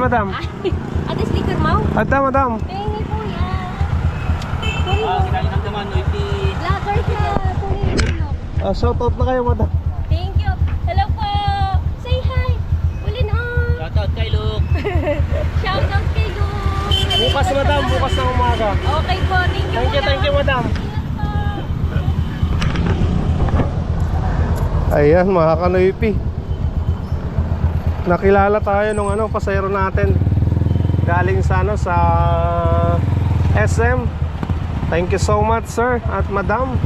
madam? Ay, ate sticker mo? Ada, madam. Pengi po yan. Sorry mo. kinalinang naman, iti. Vlogger ka. Mo. Ah, shout out na kayo, madam. Thank you. Hello po. Say hi. Uli na. Shoutout kay Luke. Shout out kay Luke. Bukas, madam. Bukas ng umaga. Okay po. Thank you. Thank you, thank you, madam. Ayan, mga kanoypi. Nakilala tayo nung ano, pasayro natin. Galing sa ano, sa SM. Thank you so much, sir at madam.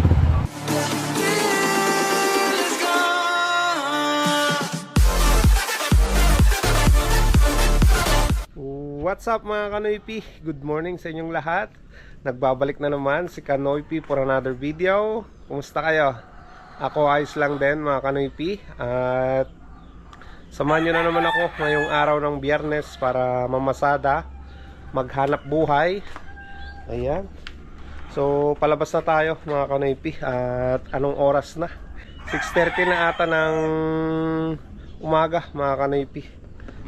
What's up mga Kanoypi? Good morning sa inyong lahat. Nagbabalik na naman si Kanoypi for another video. Kumusta kayo? Ako ayos lang din mga Kanoypi. At samahan nyo na naman ako ngayong araw ng biyernes para mamasada, maghanap buhay. Ayan. So palabas na tayo mga Kanoypi. At anong oras na? 6.30 na ata ng umaga mga Kanoypi.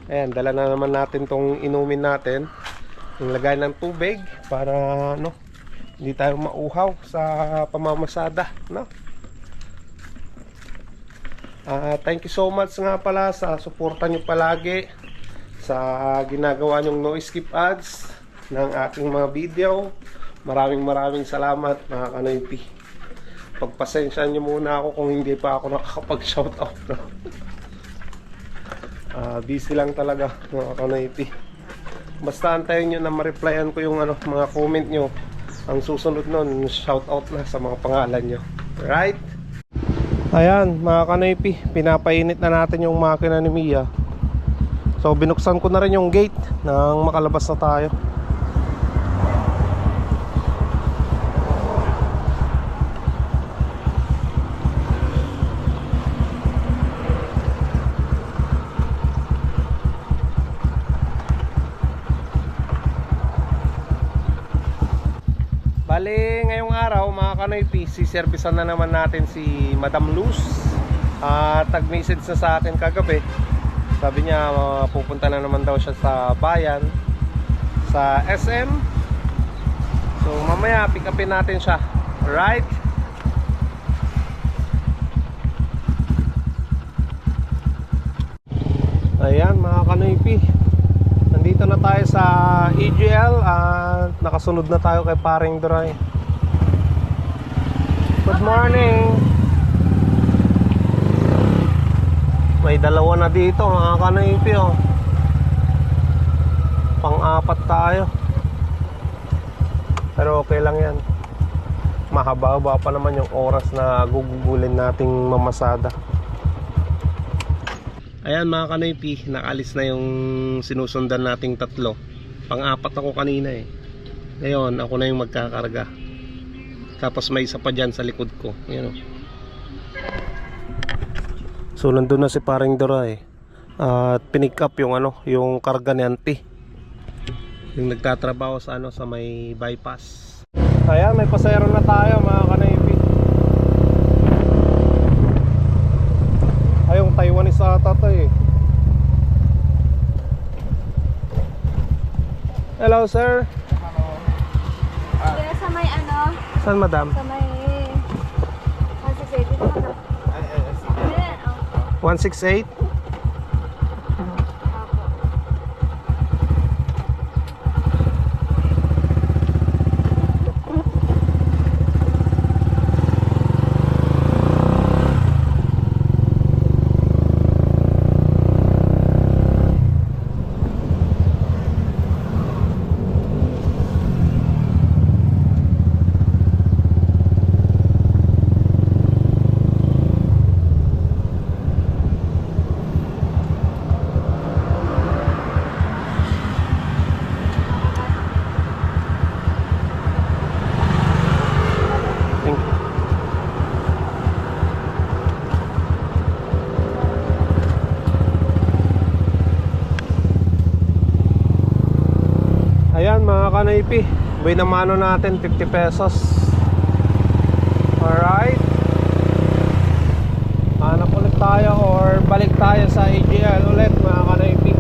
Ayan, dala na naman natin tong inumin natin. Yung lagay ng tubig para ano, hindi tayo mauhaw sa pamamasada, no? Ah, thank you so much nga pala sa suporta nyo palagi sa ginagawa nyong no skip ads ng aking mga video. Maraming maraming salamat mga kanoypi. Pagpasensya nyo muna ako kung hindi pa ako nakakapag-shoutout. No? Ah, busy lang talaga mga kanoypi. Basta antayin nyo na ma-replyan ko yung ano, mga comment nyo. Ang susunod nun, shout out na sa mga pangalan nyo. Right? Ayan, mga kanoypi, pinapainit na natin yung makina ni Mia. So, binuksan ko na rin yung gate nang makalabas na tayo. Araw mga kanoypi, siservisan na naman natin si Madam Luz. At nag-message na sa akin kagabi. Sabi niya uh, pupunta na naman daw siya sa bayan sa SM. So mamaya pick upin natin siya. Right? Ayan mga kanoypi. Nandito na tayo sa EGL at nakasunod na tayo kay Paring Duray. Good morning. May dalawa na dito mga kanoypi oh. Pang-apat tayo. Pero okay lang yan. Mahaba-haba pa naman yung oras na gugugulin nating mamasada. Ayan mga kanoypi, nakalis na yung sinusundan nating tatlo. Pang-apat ako kanina eh. Ngayon, ako na yung magkakarga. Tapos may isa pa dyan sa likod ko. Ayan o. So nandun na si paring Dora eh. At pinick up yung ano, yung karga ni auntie. Yung nagtatrabaho sa ano, sa may bypass. Ayan, may pasayro na tayo mga kanoypi. Ay, yung Taiwanese ata to eh. Hello, sir. Saan, madam? sa may... Kasi sa ito na. Ayan, oh. 168? Kanaypi Buy na mano natin 50 pesos. Alright. Hanap ulit tayo or balik tayo sa AGL ulit mga Kanaypi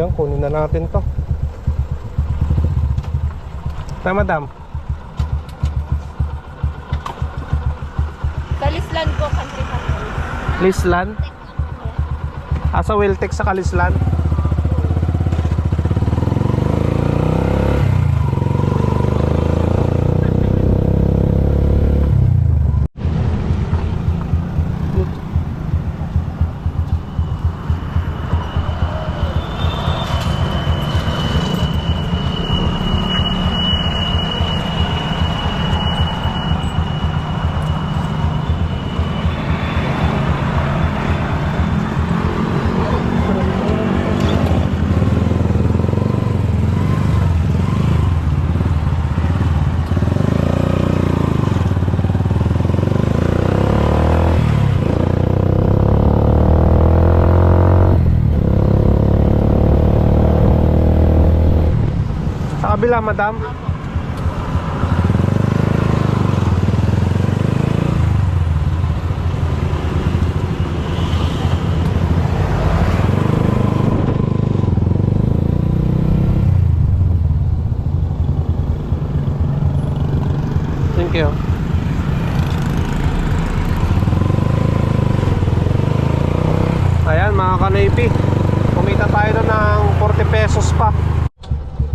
Yan kunin na natin to. Tama madam. Lislan. Asa Wiltex sa Kalislan. Sa kabila, madam. Thank you. Ayan mga kanipi Kumita tayo doon ng 40 pesos pa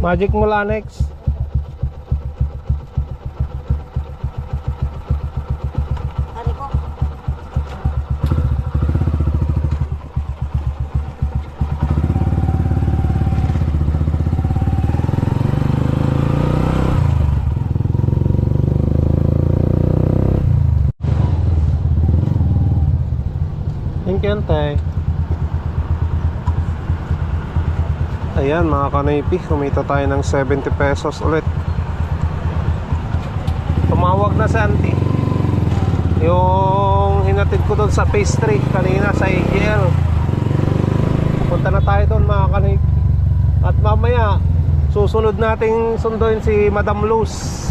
Magic mula next Ari ko. Thank you, Antay. Ayan mga kanipi, kumita tayo ng 70 pesos ulit. Tumawag na si auntie. Yung hinatid ko doon sa pastry kanina sa AGL. Punta na tayo doon mga kanipi. At mamaya, susunod nating sunduin si Madam Luz.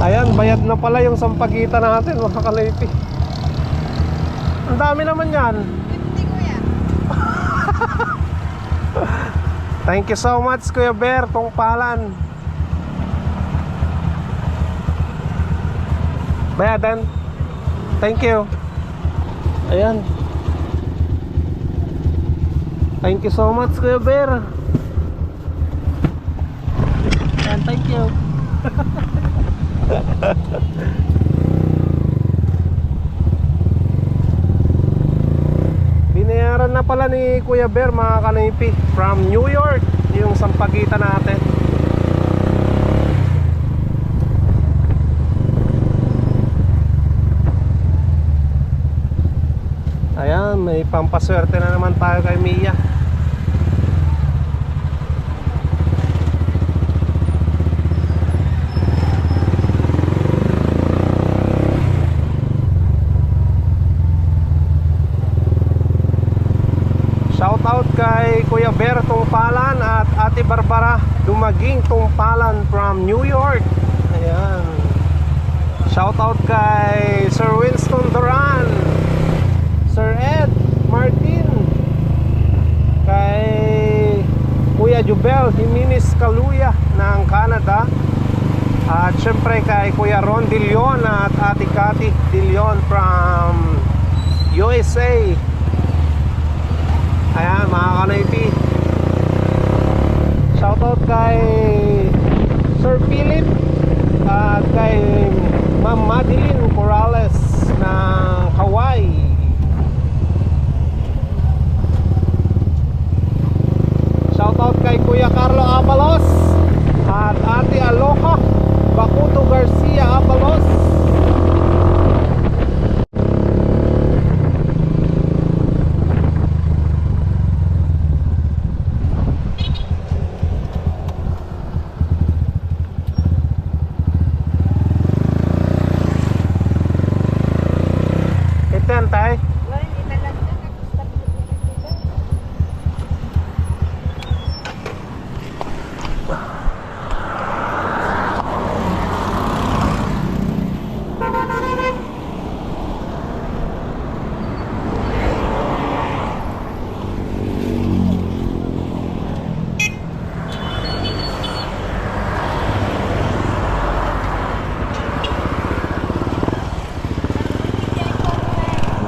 Ayan, bayad na pala yung sampagita natin mga kanipi. Ang dami naman yan. Thank you so much Kuya Bear, tungpalan. Bayadan. Thank you. Ayan. Thank you so much Kuya Bear. Ayan, thank you. na pala ni Kuya Bear mga kanipi from New York yung sampagita natin. Ayan, may pampaswerte na naman tayo kay Mia. Shout out kay Kuya Ber Tungpalan at Ate Barbara Dumaging Tungpalan from New York. Ayan. Shout out kay Sir Winston Duran, Sir Ed Martin, kay Kuya Jubel Jimenez Kaluya ng Canada. At syempre kay Kuya Ron De at Ate Cathy De from USA. Mga kanaypi Shoutout kay Sir Philip At kay Ma'am Madeline Corrales ng Hawaii Shoutout kay Kuya Carlo Abalos At Ate Aloha Bakuto Garcia Abalos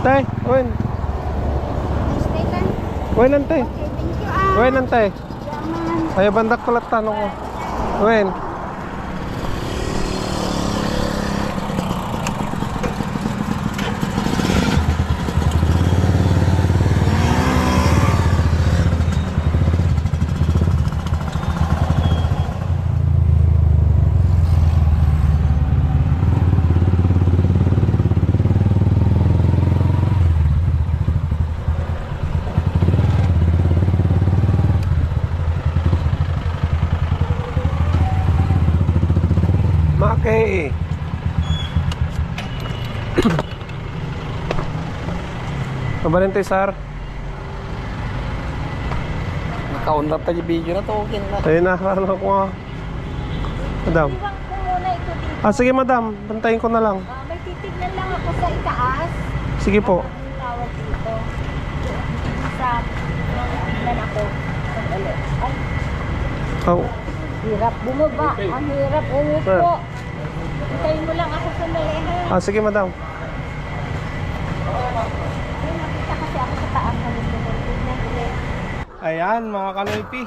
Tay, wen. Stay lang. Wen nante. Okay, thank you ah. Wen. Yaman. Ay bandak pala tanong ko. Wen. Kabalente sir. Nakaunda pa yung video na to. Okay na. Ayun na, ano ko nga. Madam. Ko muna ito dito. Ah, sige madam. Bantayin ko na lang. Ah, may titignan lang ako sa itaas. Sige po. Ang tawag dito. Sa tignan ako. Ay, Oh. hirap bumaba. Ang hirap umupo. Hintayin mo lang ako sandali ha. Ah, sige madam. Ay, nakita kasi ako sa taas. Tignan ulit. Ayan mga kanoypi.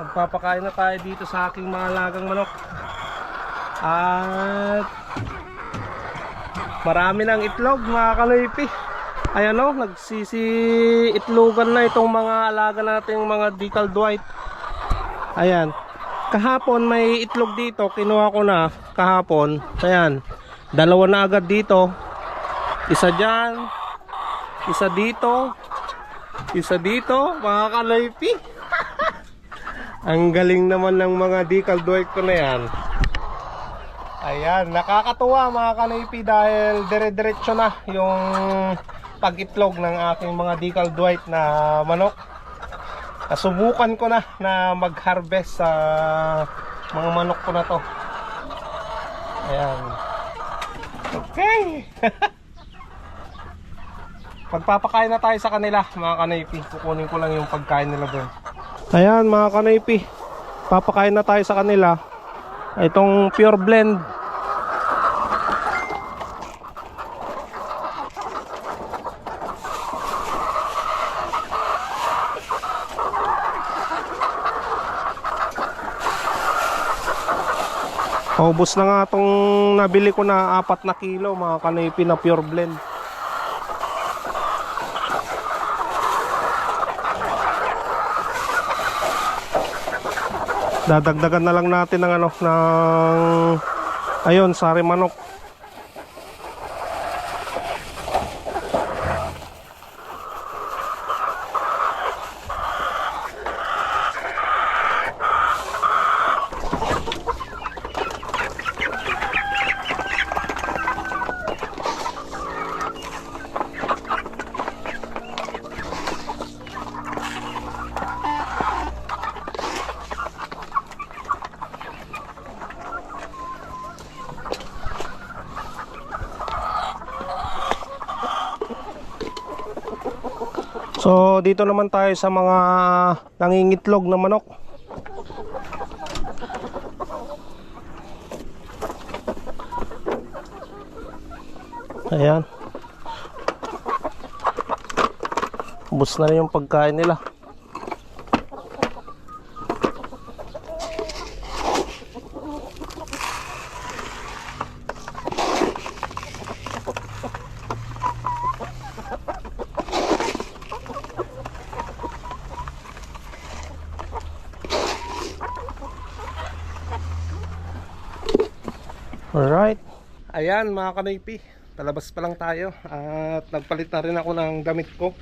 Magpapakain na tayo dito sa aking mga lagang manok. At marami ng itlog mga kanoypi. Ayan o, nagsisi itlogan na itong mga alaga nating mga decal white. Ayan. Kahapon may itlog dito, kinuha ko na kahapon. Ayan. Dalawa na agad dito. Isa dyan. Isa dito. Isa dito, mga kalaypi. Ang galing naman ng mga decal dwight ko na yan. Ayan, nakakatuwa mga kalaypi dahil dire-diretso na yung pag-itlog ng aking mga decal dwight na manok. Nasubukan ko na na mag-harvest sa mga manok ko na to. Ayan. Okay. Pagpapakain na tayo sa kanila, mga kanaypi. Kukunin ko lang yung pagkain nila doon. Ayan, mga kanaypi. Papakain na tayo sa kanila. Itong pure blend. Paubos na nga itong nabili ko na apat na kilo mga kanaypi na pure blend. Dadagdagan na lang natin ng ano ng ayun, sari manok. So dito naman tayo sa mga nangingitlog na manok. Ayan. Ubus na rin yung pagkain nila. Alright. Ayan mga kanaypi. Talabas pa lang tayo. At nagpalit na rin ako ng damit ko.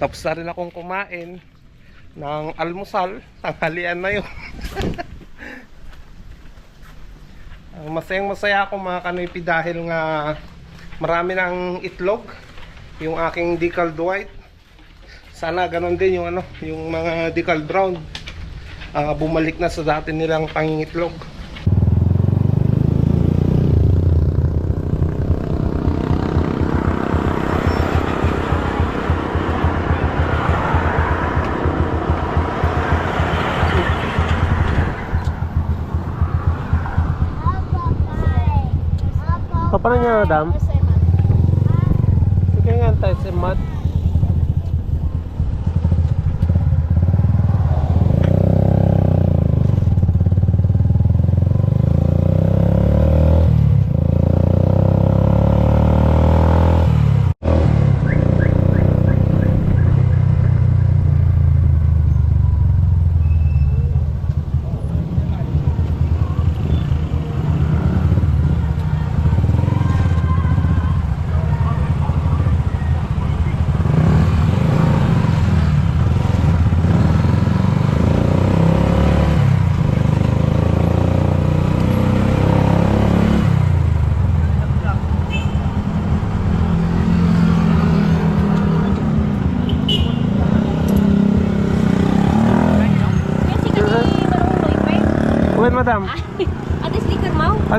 Tapos na rin akong kumain ng almusal. Tanghalian na yun. Ang masayang masaya ako mga kanaypi dahil nga marami ng itlog. Yung aking decal white. Sana ganon din yung ano, yung mga decal brown. Ah, bumalik na sa dati nilang pangingitlog. Apa nanya, Dam? Sige nga tayo sa mat.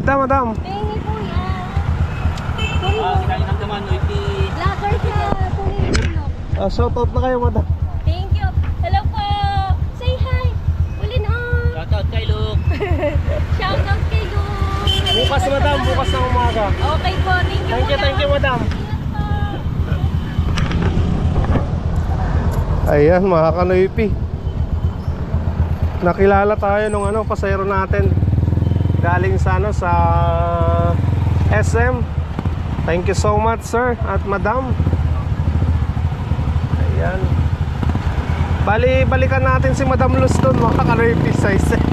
Madam, madam. Pengi po yan. Sorry mo. Kain ng gaman, Noypi. Lager ka. Sorry mo. Ah, shout out na kayo, madam. Thank you. Hello po. Say hi. Ulin on. Shoutout kay Luke. Shout out kay Luke. Bukas, madam. Bukas ng umaga. Okay po. Thank you. Thank you, kuya. thank you, madam. Ingat po. Ayan, mga kanoypi. Nakilala tayo nung ano, pasayro natin. Galing sa ano, sa SM. Thank you so much, sir at madam. Ayan. Bali, balikan natin si Madam Luz doon, mga kanoypi size.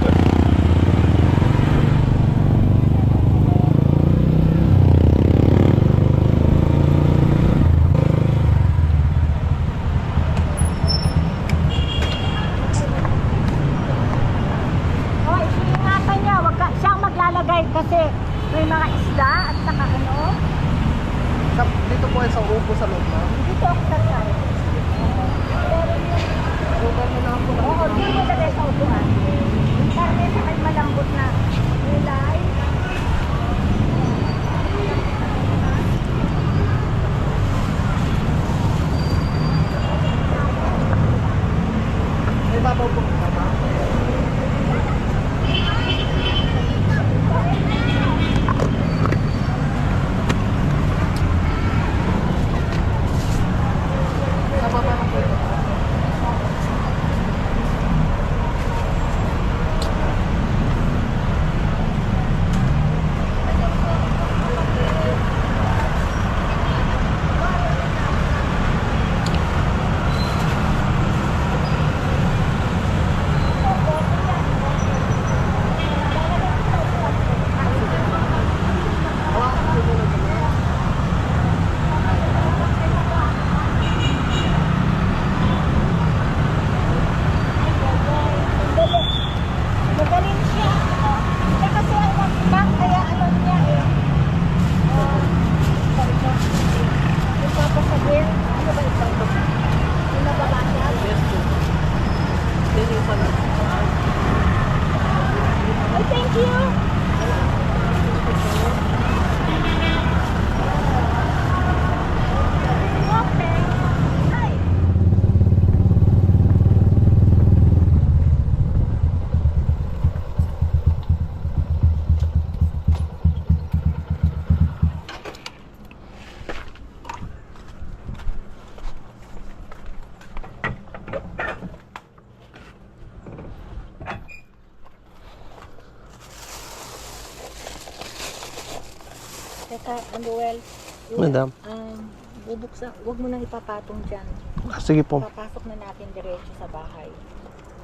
Madam. Um, bubuksan, huwag mo nang ipapatong dyan. Ah, Sige po. Papasok na natin diretso sa bahay.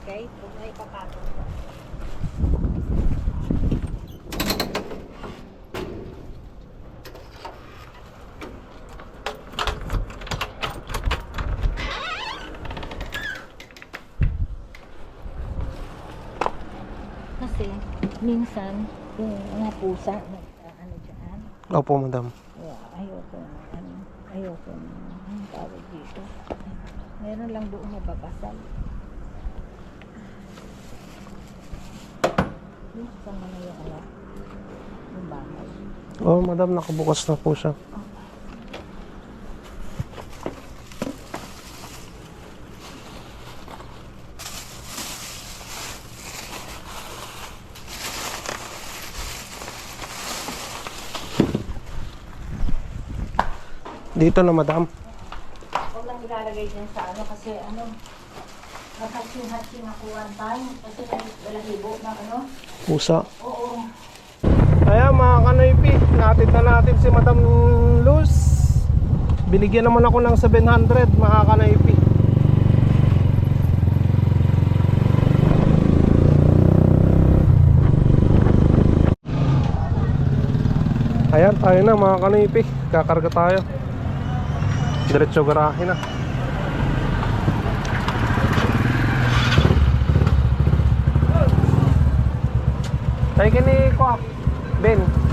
Okay? Huwag na ipapatong. Kasi, minsan, yung mga pusa, nag, ano dyan, Opo, madam. Ayoko na, ano, ayoko na, ang tawag dito. Meron lang doon mababasal. Buksan mo na yung ano, yung bahay. Oh, madam, nakabukas na po siya. Dito na, madam. ilalagay din sa ano kasi ano, nakasin-hasin ako one time kasi nalahibo na ano. Pusa. Oo. Ayan mga kanoypi, natin na natin si Madam Luz. Binigyan naman ako ng 700 mga kanoypi. Ayan, tayo na mga kanoypi. Kakarga tayo. Diretso garahe na. Tayo kini ko. Ben.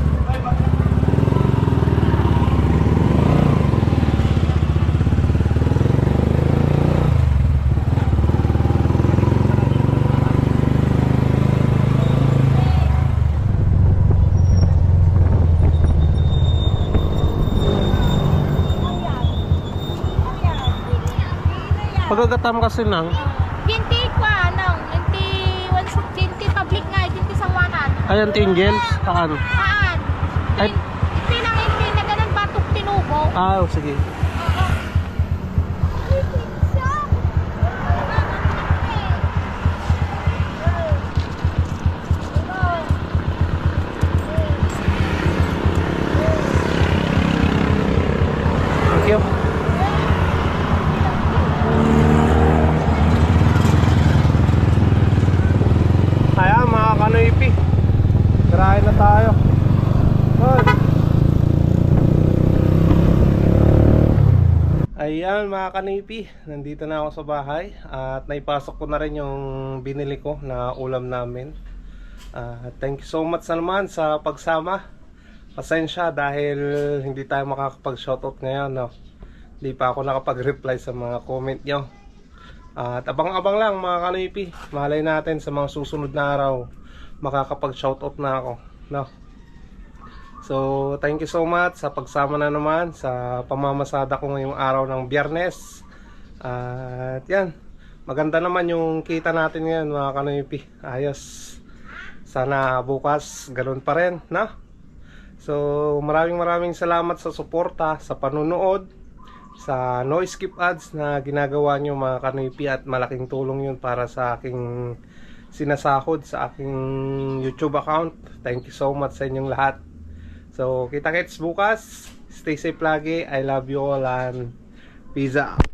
Pagkagatam kasi nang, Ginti ko ano, ginti, ginti public nga, ginti sangwanan. ayan tingels, kaan. Haan. Ay. Ginti lang ginti na ganun batok tinubo. Ah, sige. Tayo. Hoy. Ayan mga kanipi, nandito na ako sa bahay at naipasok ko na rin yung binili ko na ulam namin. Ah, thank you so much na naman sa pagsama. Pasensya dahil hindi tayo makakapag-shoutout ngayon. No? Hindi pa ako nakapag-reply sa mga comment nyo. At abang-abang lang mga kanipi, malay natin sa mga susunod na araw makakapag-shoutout na ako. No? So, thank you so much sa pagsama na naman sa pamamasada ko ngayong araw ng biyernes. At yan, maganda naman yung kita natin ngayon mga kanoypi. Ayos. Sana bukas ganun pa rin, na? So, maraming maraming salamat sa suporta, sa panunood, sa no skip ads na ginagawa nyo mga kanoypi at malaking tulong yun para sa aking sinasahod sa aking YouTube account. Thank you so much sa inyong lahat. So, kita kits bukas. Stay safe lagi. I love you all and peace out.